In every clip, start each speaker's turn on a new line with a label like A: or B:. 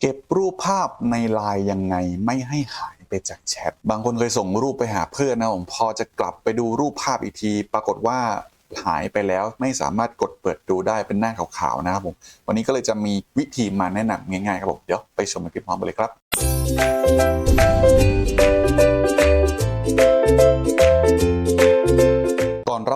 A: เก็บรูปภาพในไลน์ยังไงไม่ให้หายไปจากแชท บางคนเคยส่งรูปไปหาเพื่อนนะผมพอจะกลับไปดูรูปภาพอีกที ปรากฏว่าหายไปแล้วไม่สามารถกดเปิดดูได้เป็นหน้าขาวๆนะครับผม วันนี้ก็เลยจะมีวิธีมาแนะนำง่ายๆครับผม เดี๋ยวไปชมกันคลิปพร้อมกันเลยครับ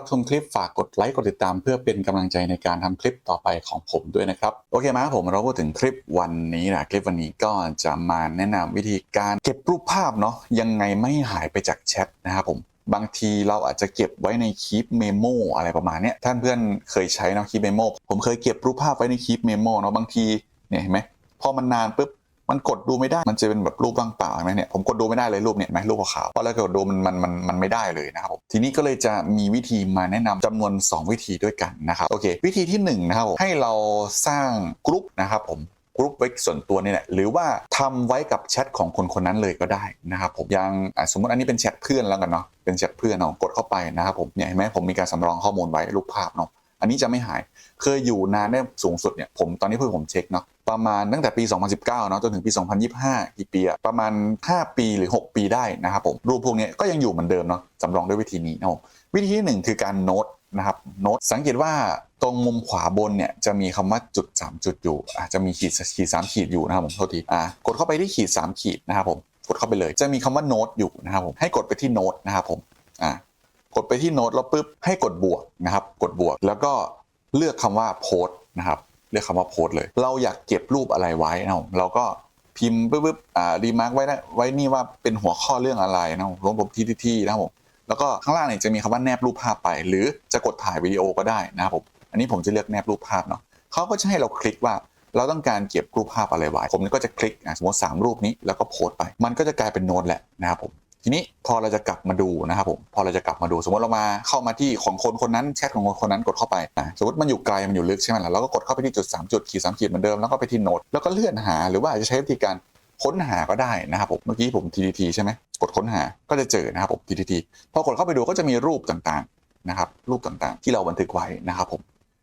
A: รับชมคลิปฝากกดไลค์กดติดตามเพื่อเป็นกำลังใจในการทำคลิปต่อไปของผมด้วยนะครับ โอเคมาครับผมเราพูดถึงคลิปวันนี้นะคลิปวันนี้ก็จะมาแนะนำวิธีการเก็บรูปภาพเนาะยังไงไม่หายไปจากแชทนะครับผมบางทีเราอาจจะเก็บไว้ในคีปเมโมอะไรประมาณนี้ท่านเพื่อนเคยใช้นะคีปเมโมผมเคยเก็บรูปภาพไว้ในคีปเมโมเนาะบางทีเนี่ยเห็นไหมพอมันนานปุ๊บ มันกดดูไม่ได้ มันจะเป็นแบบรูปว่างเปล่าใช่ไหมเนี่ย ผมกดดูไม่ได้เลยรูปเนี่ยนไหมรูปขาวเพราะเรากดดูมันมันมันมันไม่ได้เลยนะครับผม ทีนี้ก็เลยจะมีวิธีมาแนะนำจำนวน 2 วิธีด้วยกันนะครับ โอเค วิธีที่1นะครับผมให้เราสร้างกรุ๊ปนะครับผมกรุ๊ปไว้ส่วนตัวนี่แหละหรือว่าทำไว้กับแชทของคนคนนั้นเลยก็ได้นะครับผมอย่างสมมติอันนี้เป็นแชทเพื่อนแล้วกันเนาะเป็นแชทเพื่อนเนาะกดเข้าไปนะครับผมเนี่ยเห็นไหมผมมีการสำรองข้อมูลไว้รูปภาพเนาะอันนี้จะไม่หายเคยอยู่นานได้สูงสุดเนี่ยผมตอนนี้เพิ่งผมเช็คเนาะ ประมาณตั้งแต่ปี 2019เนาะจนถึงปี 2025 กี่ปีอะประมาณ 5 ปีหรือ 6 ปีได้นะครับผมรูปพวกนี้ก็ยังอยู่เหมือนเดิมเนาะสำรองด้วยวิธีนี้นะครับผมวิธีที่หนึ่งคือการโน้ตนะครับโน้ตสังเกตว่าตรงมุมขวาบนเนี่ยจะมีคำว่าจุด 3 จุดอยู่อาจจะมีขีดขีด3ขีดอยู่นะครับผมโทษทีอ่ากดเข้าไปที่ขีด 3 ขีดนะครับผมกดเข้าไปเลย จะมีคำว่าโน้ตอยู่นะครับผมให้กดไปที่โน้ตนะครับผมอ่ากดไปที่โน้ตแล้วปุ๊บให้กดบวกนะครับกดบวก แล้วก็เลือกคำว่าโพสนะครับ เรียกคำว่าโพสเลย เราอยากเก็บรูปอะไรไว้นะผมเราก็พิมพ์ปุ๊บปุ๊บอ่ารีมาร์กไว้นะไว้นี่ว่าเป็นหัวข้อเรื่องอะไรนะผมรวมผมที่ที่ที่นะครับผมแล้วก็ข้างล่างเนี่ยจะมีคำว่าแนบรูปภาพไป หรือจะกดถ่ายวิดีโอก็ได้นะครับผมอันนี้ผมจะเลือกแนบรูปภาพเนาะเขาก็จะให้เราคลิกว่าเราต้องการเก็บรูปภาพอะไรไว้ ผมก็จะคลิกสมมติสามรูปนี้แล้วก็โพสต์ไป มันก็จะกลายเป็นโน้ตแหละนะครับผม ทีนี้พอเราจะกลับมาดูนะครับผมพอเราจะกลับมาดู สมมติเรามาเข้ามาที่ของคนคนนั้นแชทของคนคนนั้นกดเข้าไปนะสมมติมันอยู่ไกลมันอยู่ลึกใช่ไหมล่ะเราก็กดเข้าไปที่จุด3จุดขีด3ขีดเหมือนเดิมแล้วก็ไปที่โน้ตแล้วก็เลื่อนหา หรือว่าอาจจะใช้วิธีการค้นหาก็ได้นะครับผมเมื่อกี้ผม TTT ใช่ไหมกดค้นหาก็จะเจอนะครับผม TTT พอกดเข้าไปดูก็จะมีรูปต่างๆนะครับรูปต่างๆ ที่เราบันทึกไว้นะครับผม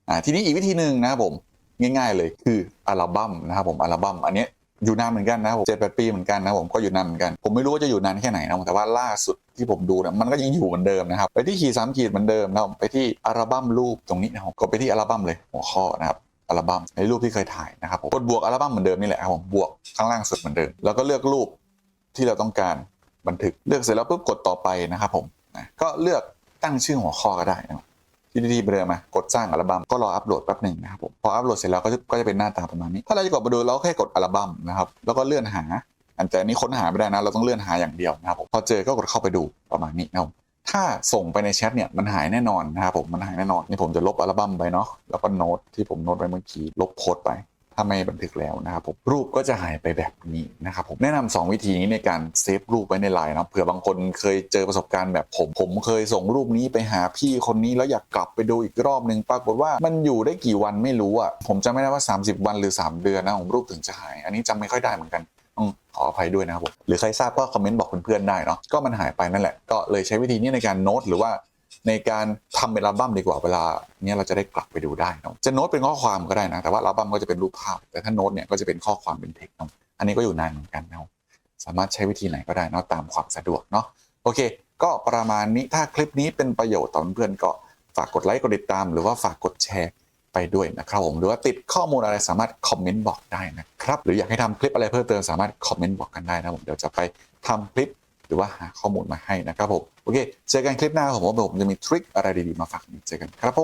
A: อ่าทีนี้อีกวิธีหนึ่งนะครับผมง่าย ๆเลยคืออัลบั้มนะครับผมอัลบั้มอันนี้ อยู่นานเหมือนกันนะผมเจ็ดแปดปีเหมือนกันนะผมก็อยู่นานเหมือนกัน ผมไม่รู้ว่าจะอยู่นานแค่ไหนนะแต่ว่าล่าสุดที่ผมดูเนี่ยมันก็ยังอยู่เหมือนเดิมนะครับ ไปที่ขีดสามขีดเหมือนเดิมนะไปที่อัลบั้มรูปตรงนี้นะครับก็ไปที่อัลบั้มเลยหัวข้อนะครับอัลบั้มในรูปที่เคยถ่ายนะครับผมกดบวกอัลบั้มเหมือนเดิมนี่แหละครับผมบวกข้างล่างสุดเหมือนเดิม แล้วก็เลือกรูปที่เราต้องการบันทึกเลือกเสร็จแล้วปุ๊บกดต่อไปนะครับผมนะก็เลือกตั้งชื่อหัวข้อก็ได้นะ ครับที่ดีๆไปเดิมมากดสร้างอัลบั้มก็รออัปโหลดแป๊บหนึ่งนะครับผมพออัปโหลดเสร็จแล้วก็จะก็จะเป็นหน้าตาประมาณนี้ ถ้าเราจะกดมาดูเราก็แค่กดอัลบั้มนะครับแล้วก็เลื่อนหา อันแต่นี้ค้นหาไม่ได้นะ เราต้องเลื่อนหาอย่างเดียวนะครับผมพอเจอก็กดเข้าไปดูประมาณนี้นะครับถ้าส่งไปในแชทเนี่ยมันหายแน่นอนนะครับผมมันหายแน่นอนนี่ผมจะลบอัลบั้มไปเนาะแล้วก็โน้ตที่ผมโน้ตไว้เมื่อกี้ลบโพสไปาไม่บันทึกแล้วนะครับผมรูปก็จะหายไปแบบนี้นะครับผมแนะนำสองวิธีนี้ในการเซฟรูปไว้ในไลน์นะเผื่อบางคนเคยเจอประสบการณ์แบบผม ผมเคยส่งรูปนี้ไปหาพี่คนนี้แล้วอยากกลับไปดูอีกรอบหนึ่งปรากฏว่ามันอยู่ได้กี่วันไม่รู้อะผมจำไม่ได้ว่า 30 วันหรือ 3 เดือนนะผมรูปถึงจะหาย อันนี้จำไม่ค่อยได้เหมือนกันขออภัยด้วยนะครับผมหรือใครทราบก็คอมเมนต์บอกเพื่อนๆได้เนาะก็มันหายไปนั่นแหละก็เลยใช้วิธีนี้ในการโน้ตหรือว่า ในการทำเป็นอัลบั้มดีกว่าเวลาเนี้ยเราจะได้กลับไปดูได้เนอะจะโน้ตเป็นข้อความก็ได้นะ แต่ว่าอัลบั้มก็จะเป็นรูปภาพ แต่ถ้าโน้ตเนี่ยก็จะเป็นข้อความเป็นเทคเนอะอันนี้ก็อยู่นานเหมือนกันเนาะสามารถใช้วิธีไหนก็ได้เนอะตามความสะดวกเนาะโอเค ก็ประมาณนี้ถ้าคลิปนี้เป็นประโยชน์ต่อเพื่อนก็ฝากกดไลค์กดติดตาม หรือว่าฝากกดแชร์ไปด้วยนะครับผมหรือว่าติดข้อมูลอะไรสามารถคอมเมนต์บอกได้นะครับหรืออยากให้ทำคลิปอะไรเพิ่มเติมสามารถคอมเมนต์บอกกันได้นะผมเดี๋ยวจะไปทำคลิป รือว่าหาข้อมูลมาให้นะครับผม โอเค เจอกันคลิปหน้าผมว่าผมจะมีทริคอะไรดีๆมาฝากเจอกันครับผม